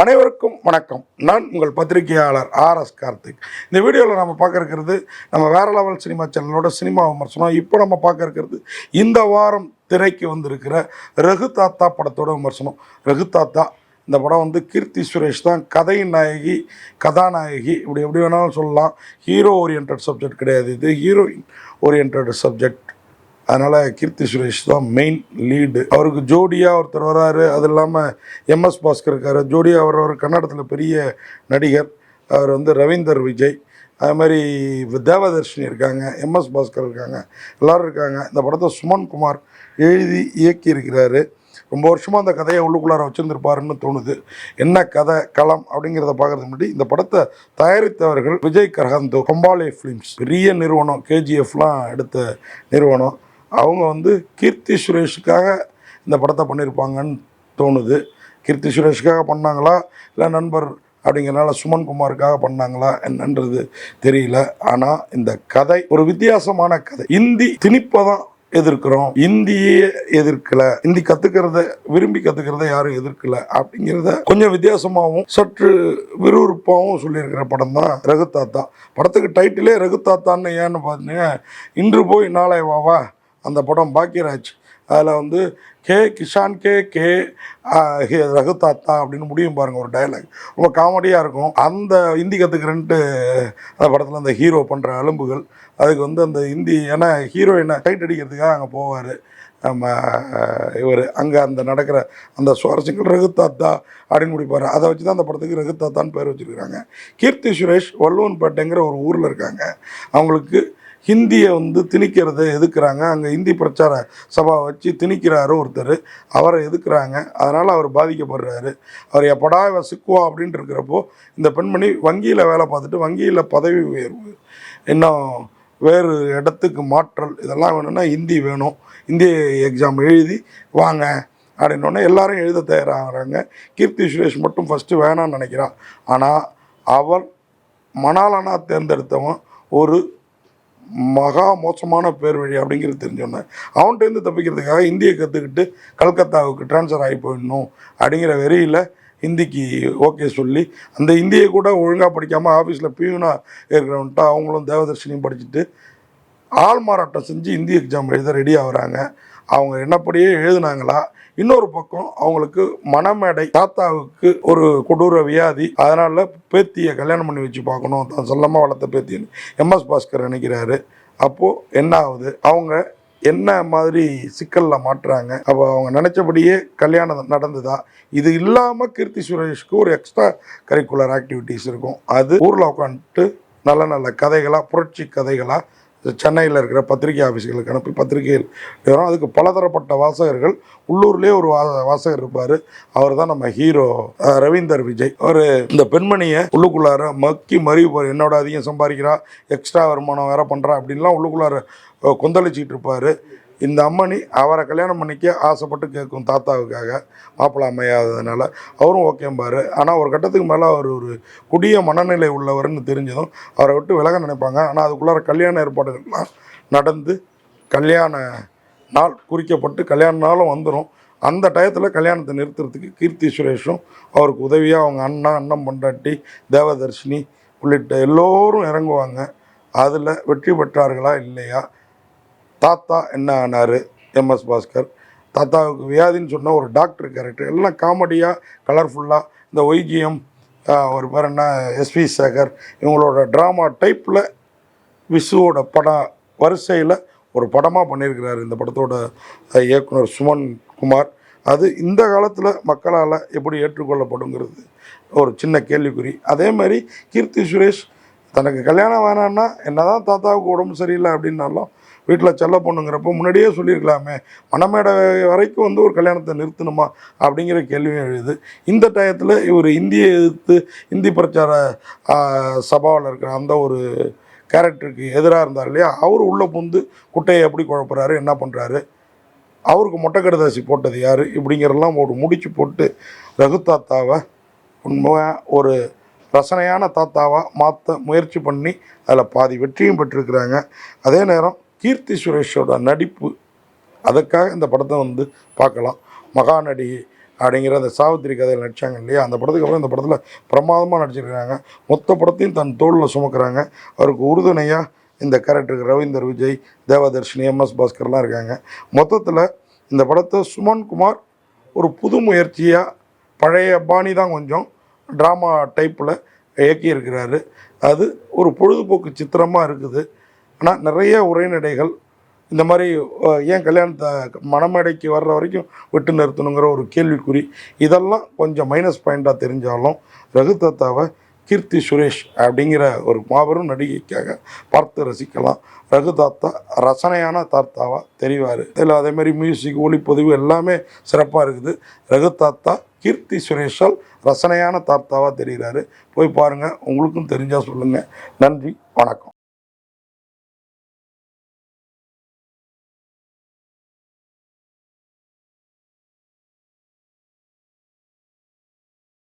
அனைவருக்கும் வணக்கம். நான் உங்கள் பத்திரிகையாளர் ஆர் எஸ் கார்த்திக். இந்த வீடியோவில் நம்ம பார்க்க இருக்கிறது நம்ம வேற லெவல் சினிமா சேனலோட சினிமா விமர்சனம். இப்போ நம்ம பார்க்க இருக்கிறது இந்த வாரம் திரைக்கு வந்திருக்கிற ரகு தாத்தா படத்தோட விமர்சனம். ரகு தாத்தா இந்த படம் வந்து கீர்த்தி சுரேஷ் தான். கதையின் நாயகி கதாநாயகி இப்படி எப்படி வேணாலும் சொல்லலாம். ஹீரோ ஓரியன்ட் சப்ஜெக்ட் கிடையாது இது. ஹீரோயின் ஓரியன்ட் சப்ஜெக்ட் அதனால் கீர்த்தி சுரேஷ் தான் மெயின் லீடு அவருக்கு ஜோடியாக ஒருத்தர் வராரு. அது இல்லாமல் எம்எஸ் பாஸ்கர் இருக்கார். ஜோடியாக அவர் ஒரு கன்னடத்தில் பெரிய நடிகர். அவர் வந்து ரவீந்தர் விஜய். அது மாதிரி தேவதர்ஷினி இருக்காங்க. எம்எஸ் பாஸ்கர் இருக்காங்க. எல்லோரும் இருக்காங்க. இந்த படத்தை சுமன் குமார் எழுதி இயக்கி இருக்கிறாரு ரொம்ப வருஷமாக அந்த கதையை உள்ளுக்குள்ளார வச்சுருந்துருப்பாருன்னு தோணுது. என்ன கதை களம் அப்படிங்கிறத பார்க்கறதுக்கு முன்னாடி இந்த படத்தை தயாரித்தவர்கள் விஜய் கரகந்தோ கொம்பாலே ஃபிலிம்ஸ் பெரிய நிறுவனம் கேஜிஎஃப்லாம் எடுத்த நிறுவனம். அவங்க வந்து கீர்த்தி சுரேஷுக்காக இந்த படத்தை பண்ணியிருப்பாங்கன்னு தோணுது. கீர்த்தி சுரேஷுக்காக பண்ணாங்களா? இல்லை நண்பர் அப்படிங்கிறனால சுமன் குமாருக்காக பண்ணாங்களா? என்னன்றது தெரியல. ஆனால் இந்த கதை ஒரு வித்தியாசமான கதை. இந்தி திணிப்பை தான் எதிர்க்கிறோம். இந்தியே எதிர்க்கல. இந்தி கத்துக்கிறத விரும்பி கத்துக்கிறத யாரும் எதிர்க்கல அப்படிங்கிறத கொஞ்சம் வித்தியாசமாகவும் சற்று விறுவிறுப்பாகவும் சொல்லியிருக்கிற படம் தான் ரகுதாத்தா. படத்துக்கு டைட்டிலே ரகுதாத்தான்னு ஏன்னு பார்த்தீங்கன்னா இன்று போய் நாளை வாவா அந்த படம் பாக்கியராஜ். அதில் வந்து K Kishan K K Raghuthatha அப்படின்னு முடியும் பாருங்கள் ஒரு டயலாக் ரொம்ப காமெடியாக இருக்கும். அந்த ஹிந்தி கற்றுக்கிறேன்ட்டு அந்த படத்தில் அந்த ஹீரோ பண்ணுற அலும்புகள் அதுக்கு வந்து அந்த ஹிந்தி ஏன்னா ஹீரோயினை டைட் அடிக்கிறதுக்காக அங்கே போவார். நம்ம இவர். அங்கே அந்த நடக்கிற அந்த சுவாரஸ்யங்கள் ரகுதாத்தா அப்படின்னு முடிப்பார். அதை வச்சு தான் அந்த படத்துக்கு ரகுதாத்தான்னு பேர் வச்சுருக்காங்க கீர்த்தி சுரேஷ் வள்ளுவன்பேட்டைங்கிற ஒரு ஊரில் இருக்காங்க. அவங்களுக்கு ஹிந்தியை வந்து திணிக்கிறது எதுக்குறாங்க? அங்கே ஹிந்தி பிரச்சார சபா வச்சு திணிக்கிறாரு ஒருத்தர். அவரை எதுக்குறாங்க? அதனால் அவர் பாதிக்கப்படுறாரு. அவர் எப்படா இவன் சிக்குவா அப்படின்ட்டு இருக்கிறப்போ இந்த பெண்மணி வங்கியில் வேலை பார்த்துட்டு வங்கியில் பதவி உயர்வு இன்னும் வேறு இடத்துக்கு மாற்றல் இதெல்லாம் வேணும்னா ஹிந்தி வேணும். ஹிந்தி எக்ஸாம் எழுதி வாங்க அப்படின்னோடனே எல்லாரும் எழுத தயாராகிறாங்க. கீர்த்தி சுரேஷ் மட்டும் ஃபஸ்ட்டு வேணாம்னு நினைக்கிறான். ஆனால் அவள் மணாலனா தேர்ந்தெடுத்தவன் ஒரு மகா மோசமான பேர் வழி அப்படிங்கிறது தெரிஞ்சோன்னே அவன்கிட்டேருந்து தப்பிக்கிறதுக்காக ஹிந்தியை கற்றுக்கிட்டு கல்கத்தாவுக்கு ட்ரான்ஸ்ஃபர் ஆகி போயிடணும் அப்படிங்கிற வெறியில் ஹிந்திக்கு ஓகே சொல்லி அந்த ஹிந்தியை கூட ஒழுங்காக படிக்காமல் ஆஃபீஸில் பியூனாக இருக்கிறவன்ட்டு அவங்களும் தேவதர்ஷினியும் படிச்சுட்டு ஆள் மாறாட்டம் செஞ்சு ஹிந்தி எக்ஸாம் எழுத ரெடி ஆகுறாங்க. அவங்க என்னப்படியே எழுதுனாங்களா? இன்னொரு பக்கம் அவங்களுக்கு மனமேடை தாத்தாவுக்கு ஒரு கொடூர வியாதி. அதனால் பேத்தியை கல்யாணம் பண்ணி வச்சு பார்க்கணும். தான் செல்லமாக வளர்த்த பேத்தின்னு எம்எஸ் பாஸ்கர் நினைக்கிறாரு. அப்போது என்ன ஆகுது? அவங்க என்ன மாதிரி சிக்கலில் மாட்டுறாங்க? அப்போ அவங்க நினச்சபடியே கல்யாணம் நடந்ததா? இது இல்லாமல் கீர்த்தி சுரேஷ்க்கு ஒரு எக்ஸ்ட்ரா கரிக்குலர் ஆக்டிவிட்டீஸ் இருக்கும். அது ஊரில் உட்காந்துட்டு நல்ல நல்ல கதைகளாக புரட்சி கதைகளாக சென்னையில் இருக்கிற பத்திரிகை ஆஃபீஸ்களுக்கு அனுப்பி பத்திரிகையில் வரும் அதுக்கு பலதரப்பட்ட வாசகர்கள் உள்ளூர்லேயே ஒரு வா வாசகர் இருப்பார். அவர் தான் நம்ம ஹீரோ ரவீந்தர் விஜய். அவர் இந்த பெண்மணியை உள்ளுக்குள்ளார மக்கி மறிவு என்னோட அதிகம் சம்பாதிக்கிறா எக்ஸ்ட்ரா வருமானம் வேற பண்ணுறா அப்படின்லாம் உள்ளுக்குள்ளார அஹ், கொந்தளிச்சிட்டு இருப்பார். இந்த அம்மணி அவரை கல்யாணம் பண்ணிக்க ஆசைப்பட்டு கேட்கும் தாத்தாவுக்காக மாப்பிள்ளை அமையாததுனால அவரும் ஓகேம்பாரு ஆனால் ஒரு கட்டத்துக்கு மேலே அவர் ஒரு குடிய மனநிலை உள்ளவர்னு தெரிஞ்சதும் அவரை விட்டு விலக நினைப்பாங்க. ஆனால் அதுக்குள்ளார கல்யாண ஏற்பாடுகள்லாம் நடந்து கல்யாண நாள் குறிக்கப்பட்டு கல்யாண நாளும் வந்துடும் அந்த டயத்தில் கல்யாணத்தை நிறுத்துறதுக்கு கீர்த்தி சுரேஷும் அவருக்கு உதவியாக அவங்க அண்ணா அண்ணன் பொண்டாட்டி தேவதர்ஷினி உள்ளிட்ட எல்லோரும் இறங்குவாங்க. அதில் வெற்றி பெற்றார்களா இல்லையா? தாத்தா என்ன ஆனார்? எம்எஸ் பாஸ்கர். தாத்தாவுக்கு வியாதின்னு சொன்ன ஒரு டாக்டர் கேரக்டர். எல்லாம் காமெடியாக கலர்ஃபுல்லாக இந்த ஒய்ஜிஎம் ஒரு பேர் என்ன? எஸ்வி சேகர். இவங்களோட ட்ராமா டைப்பில் விசுவோட படம் வரிசையில் ஒரு படமாக பண்ணியிருக்கிறாரு இந்த படத்தோட இயக்குனர் சுமன் குமார். அது இந்த காலத்தில் மக்களால் எப்படி ஏற்றுக்கொள்ளப்படுங்கிறது ஒரு சின்ன கேள்விக்குறி. அதே மாதிரி கீர்த்தி சுரேஷ் தனக்கு கல்யாணம் வேணான்னா என்னதான் தாத்தாவுக்கு உடம்பு சரியில்லை அப்படின்னாலும் வீட்டில் செல்ல பொண்ணுங்கிறப்போ முன்னாடியே சொல்லியிருக்கலாமே மணமேடை வரைக்கும் வந்து ஒரு கல்யாணத்தை நிறுத்தணுமா அப்படிங்கிற கேள்வியும் எழுது. இந்த டயத்தில் இவர் இந்தியை எதிர்த்து இந்தி பிரச்சார சபாவில் இருக்கிற அந்த ஒரு கேரக்டருக்கு எதிராக இருந்தார் இல்லையா? அவர் உள்ளே புந்து குட்டையை எப்படி குழப்புறாரு என்ன பண்ணுறாரு அவருக்கு மொட்டை கடுதாசி போட்டது யார்? இப்படிங்கிறலாம் ஒரு முடிச்சு போட்டு ரகு தாத்தாவை உண்மையாக ஒரு ரசனையான தாத்தாவாக மாற்ற முயற்சி பண்ணி அதில் பாதி வெற்றியும் பெற்றிருக்கிறாங்க. அதே நேரம் கீர்த்தி சுரேஷோட நடிப்பு அதுக்காக இந்த படத்தை வந்து பார்க்கலாம். மகாநடி அப்படிங்கிற அந்த சாவித்திரி கதையில் நடித்தாங்க இல்லையா? அந்த படத்துக்கு அப்புறம் இந்த படத்தில் பிரமாதமாக நடிச்சிருக்கிறாங்க. மொத்த படத்தையும் தன் தோளில் சுமக்கிறாங்க. அவருக்கு உறுதுணையாக இந்த கேரக்டருக்கு ரவீந்தர் விஜய் தேவதர்ஷினி எம்எஸ் பாஸ்கர்லாம் இருக்காங்க. மொத்தத்தில் இந்த படத்தை சுமன் குமார் ஒரு புது முயற்சியாக பழைய பாணி தான் கொஞ்சம் ட்ராமா டைப்பில் இயக்கியிருக்கிறாரு. அது ஒரு பொழுதுபோக்கு சித்திரமாக இருக்குது. ஆனால் நிறைய உரைநடைகள் இந்த மாதிரி ஏன் கல்யாணத்தை மணமேடைக்கு வர்ற வரைக்கும் விட்டு நிறுத்தணுங்கிற ஒரு கேள்விக்குறி இதெல்லாம் கொஞ்சம் மைனஸ் பாயிண்ட்டாக தெரிஞ்சாலும் ரகுதத்தாவை கீர்த்தி சுரேஷ் அப்படிங்கிற ஒரு மாபெரும் நடிகைக்காக பார்த்து ரசிக்கலாம். ரகுதாத்தா ரசனையான தாத்தாவா தெரிவார். இதில் அதே மாதிரி மியூசிக் ஒளிப்பதிவு எல்லாமே சிறப்பாக இருக்குது. ரகுதாத்தா கீர்த்தி சுரேஷால் ரசனையான தாத்தாவாக தெரிகிறாரு. போய் பாருங்கள் உங்களுக்கும் தெரிஞ்சால் சொல்லுங்கள் நன்றி வணக்கம்.